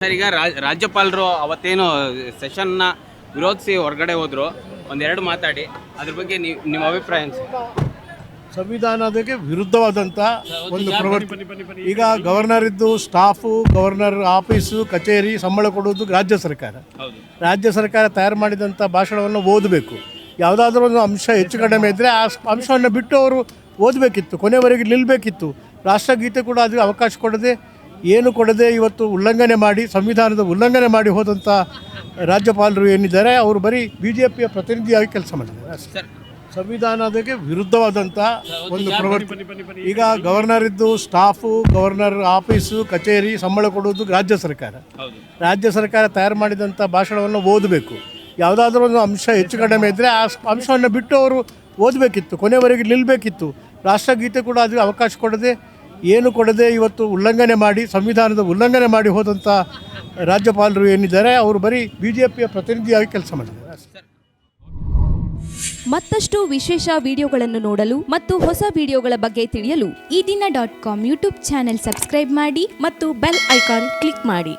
Sir ಈಗ ರಾಜ್- ರಾಜ್ಯಪಾಲರು ಅವತ್ತೇನು ಸೆಷನ್ನ ವಿರೋಧಿಸಿ ಹೊರಗಡೆ ಹೋದ್ರು. ಒಂದೆರಡು ಮಾತಾಡಿ. ಅದ್ರ ಬಗ್ಗೆ ನಿಮ್ಮ ಅಭಿಪ್ರಾಯ ಸಂವಿಧಾನದಕ್ಕೆ ವಿರುದ್ಧವಾದಂಥ ಒಂದು ಪ್ರವೃತ್ತಿ ಈಗ ಗವರ್ನರ್ ಇದ್ದು ಸ್ಟಾಫು ಗವರ್ನರ್ ಆಫೀಸು ಕಚೇರಿ ಸಂಬಳ ಕೊಡುವುದು ರಾಜ್ಯ ಸರ್ಕಾರ. ರಾಜ್ಯ ಸರ್ಕಾರ ತಯಾರು ಮಾಡಿದಂಥ ಭಾಷಣವನ್ನು ಓದಬೇಕು. ಯಾವುದಾದ್ರೂ ಒಂದು ಅಂಶ ಹೆಚ್ಚು ಕಡಿಮೆ ಇದ್ದರೆ ಆ ಅಂಶವನ್ನು ಬಿಟ್ಟು ಅವರು ಓದಬೇಕಿತ್ತು ಕೊನೆವರೆಗೆ ನಿಲ್ಲಬೇಕಿತ್ತು ರಾಷ್ಟ್ರಗೀತೆ ಕೂಡ ಅದಕ್ಕೆ ಅವಕಾಶ ಕೊಡದೆ ಏನು ಕೊಡದೆ ಇವತ್ತು ಉಲ್ಲಂಘನೆ ಮಾಡಿ ಸಂವಿಧಾನದ ಉಲ್ಲಂಘನೆ ಮಾಡಿ ಹೋದಂಥ ರಾಜ್ಯಪಾಲರು ಏನಿದ್ದಾರೆ ಅವರು ಬರೀ ಬಿ ಜೆ ಪಿಯ ಪ್ರತಿನಿಧಿಯಾಗಿ ಕೆಲಸ ಮಾಡಿದ್ದಾರೆ. ಅಷ್ಟೇ. ಸರ್. ಸಂವಿಧಾನಕ್ಕೆ ವಿರುದ್ಧವಾದಂಥ ಒಂದು ಪ್ರವೃತ್ತಿ ಈಗ ಗವರ್ನರ್ ಇದ್ದು ಸ್ಟಾಫು ಗವರ್ನರ್ ಆಫೀಸು ಕಚೇರಿ ಸಂಬಳ ಕೊಡುವುದು ರಾಜ್ಯ ಸರ್ಕಾರ. ರಾಜ್ಯ ಸರ್ಕಾರ ತಯಾರು ಮಾಡಿದಂಥ ಭಾಷಣವನ್ನು ಓದಬೇಕು. ಯಾವುದಾದ್ರೂ ಒಂದು ಅಂಶ ಹೆಚ್ಚು ಕಡಿಮೆ ಇದ್ದರೆ ಆ ಅಂಶವನ್ನು ಬಿಟ್ಟು ಅವರು ಓದಬೇಕಿತ್ತು ಕೊನೆವರೆಗೆ ನಿಲ್ಲಬೇಕಿತ್ತು ರಾಷ್ಟ್ರಗೀತೆ ಕೂಡ ಅದಕ್ಕೆ ಅವಕಾಶ ಕೊಡದೆ ಏನು ಕೊಡದೆ ಇವತ್ತು ಉಲ್ಲಂಘನೆ ಮಾಡಿ, ಸಂವಿಧಾನದ ಉಲ್ಲಂಘನೆ ಮಾಡಿ ಹೋದಂಥ ರಾಜ್ಯಪಾಲರು ಏನಿದ್ದಾರೆ, ಅವರು ಬರೀ ಬಿ ಜೆ ಪಿಯ ಪ್ರತಿನಿಧಿಯಾಗಿ ಕೆಲಸ ಮಾಡಿದ್ದಾರೆ. ಮತ್ತಷ್ಟು ವಿಶೇಷ ವಿಡಿಯೋಗಳನ್ನು ನೋಡಲು ಮತ್ತು ಹೊಸ ವಿಡಿಯೋಗಳ ಬಗ್ಗೆ ತಿಳಿಯಲು ಈ ದಿನ dot com YouTube channel subscribe ಮಾಡಿ ಮತ್ತು ಬೆಲ್ ಐಕಾನ್ ಕ್ಲಿಕ್ ಮಾಡಿ